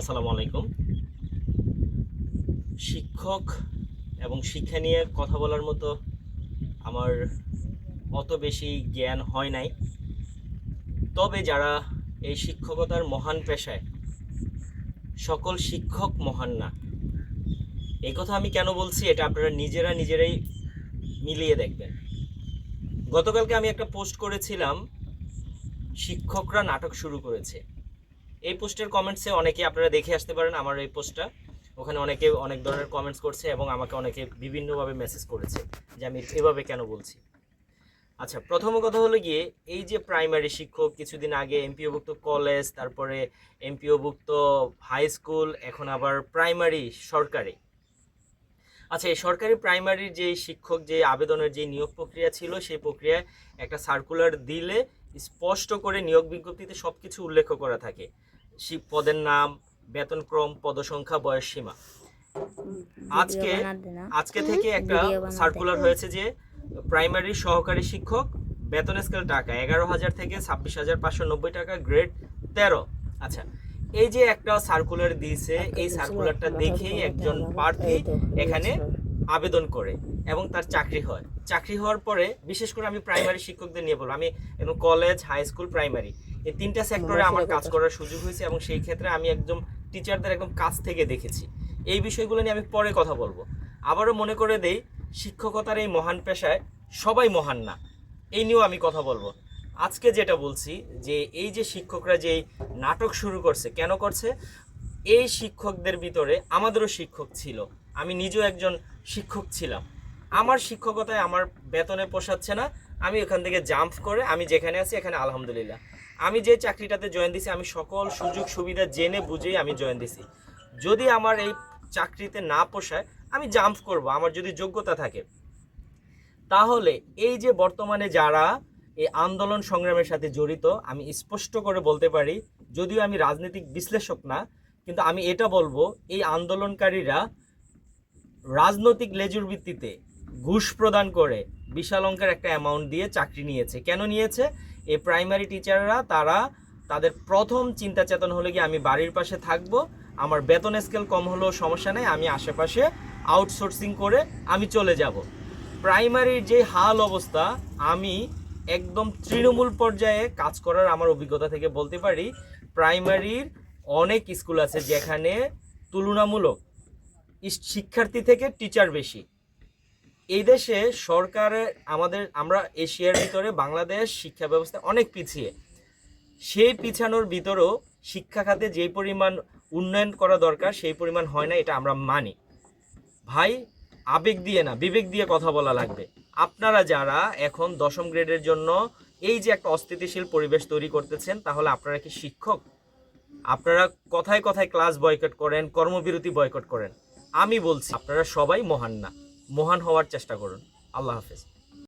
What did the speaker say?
আসসালামু আলাইকুম শিক্ষক এবং শিক্ষা নিয়ে কথা বলার মতো আমার অত বেশি জ্ঞান হয় নাই। তবে যারা এই শিক্ষকতার মহান পেশায়, সকল শিক্ষক মহান না। এই কথা আমি কেন বলছি এটা আপনারা নিজেরা নিজেরাই মিলিয়ে দেখবেন। গতকালকে আমি একটা পোস্ট করেছিলাম, শিক্ষকরা নাটক শুরু করেছে। এই পোস্টের কমেন্টসে অনেকে আপনারা দেখে আসতে পারেন আমার এই পোস্টটা। ওখানে অনেকে অনেক ধরনের কমেন্টস করছে এবং আমাকে অনেকে বিভিন্নভাবে মেসেজ করেছে যে আমি এভাবে কেন বলছি। আচ্ছা প্রথম কথা হলো গিয়ে এই যে প্রাইমারি শিক্ষক, কিছুদিন আগে এমপিওভুক্ত কলেজ তারপরে এমপিওভুক্ত হাই স্কুল এখন আবার প্রাইমারি সরকারি। আচ্ছা এই সরকারি প্রাইমারির যে শিক্ষক যে আবেদনের যে নিয়োগ প্রক্রিয়া ছিল, সেই প্রক্রিয়ায় একটা সার্কুলার দিলে স্পষ্ট করে নিয়োগ বিজ্ঞপ্তিতে সব কিছু উল্লেখ করা থাকে। পদের নাম বেতনক্রম পদসংখ্যা বয়স সীমা। আজকে আজকে থেকে একটা সার্কুলার হয়েছে যে প্রাইমারি সহকারী শিক্ষক বেতন স্কেল টাকা এগারো হাজার থেকে ছাব্বিশ হাজার পাঁচশো নব্বই টাকা গ্রেড তেরো। আচ্ছা এই যে একটা সার্কুলার দিয়েছে এই সার্কুলারটা দেখেই একজন প্রার্থী এখানে আবেদন করে এবং তার চাকরি হয়। চাকরি হওয়ার পরে বিশেষ করে আমি প্রাইমারি শিক্ষকদের নিয়ে বলব। আমি এখন কলেজ হাই স্কুল প্রাইমারি এই তিনটা সেক্টরে আমার কাজ করার সুযোগ হয়েছে এবং সেই ক্ষেত্রে আমি একদম টিচারদের একদম কাছ থেকে দেখেছি। এই বিষয়গুলো নিয়ে আমি পরে কথা বলব। আবারও মনে করে দেই শিক্ষকতার এই মহান পেশায় সবাই মহান না। এই নিয়েও আমি কথা বলব। আজকে যেটা বলছি যে এই যে শিক্ষকরা যে নাটক শুরু করছে কেন করছে? এই শিক্ষকদের ভিতরে আমাদেরও শিক্ষক ছিল। আমি নিজেও একজন শিক্ষক ছিলাম। আমার শিক্ষকতায় আমার বেতনে পোষাচ্ছে না। আমি ওখান থেকে জাম্প করে আমি যেখানে আছি এখানে আলহামদুলিল্লাহ। আমি যে চাকরিটাতে জয়েন দিছি, আমি সকল সুযোগ সুবিধা জেনে বুঝেই আমি জয়েন দিছি। যদি আমার এই চাকরিতে না পোষায়, আমি জাম্প করব, আমার যদি যোগ্যতা থাকে। তাহলে এই যে বর্তমানে যারা এই আন্দোলন সংগ্রামের সাথে জড়িত, আমি স্পষ্ট করে বলতে পারি, যদিও আমি রাজনৈতিক বিশ্লেষক না, কিন্তু আমি এটা বলব, এই আন্দোলনকারীরা রাজনৈতিক লেজুর ভিত্তিতে ঘুষ প্রদান করে বিশাল অঙ্কের একটা অ্যামাউন্ট দিয়ে চাকরি নিয়েছে। কেন নিয়েছে? এই প্রাইমারি টিচাররা তারা তাদের প্রথম চিন্তা চেতন হলে গিয়ে আমি বাড়ির পাশে থাকব, আমার বেতন স্কেল কম হলেও সমস্যা নেই, আমি আশেপাশে আউটসোর্সিং করে আমি চলে যাব। প্রাইমারির যে হাল অবস্থা, আমি একদম তৃণমূল পর্যায়ে কাজ করার আমার অভিজ্ঞতা থেকে বলতে পারি প্রাইমারির অনেক স্কুল আছে যেখানে তুলনামূলক শিক্ষার্থী থেকে টিচার বেশি। এই দেশে সরকারের আমাদের, আমরা এশিয়ার ভিতরে বাংলাদেশ শিক্ষা ব্যবস্থা অনেক পিছিয়ে। সেই পিছানোর ভিতরেও শিক্ষা খাতে যে পরিমাণ উন্নয়ন করা দরকার, সেই পরিমাণ হয় না, এটা আমরা মানি। ভাই, আবেগ দিয়ে না, বিবেক দিয়ে কথা বলা লাগবে। আপনারা যারা এখন দশম গ্রেডের জন্য এই যে একটা অস্থিতিশীল পরিবেশ তৈরি করতেছেন, তাহলে আপনারা কি শিক্ষক? আপনারা কথায় কথায় ক্লাস বয়কট করেন, কর্মবিরতি বয়কট করেন। আমি বলছি, আপনারা সবাই মহান না। মহান হওয়ার চেষ্টা করুন। আল্লাহ হাফেজ।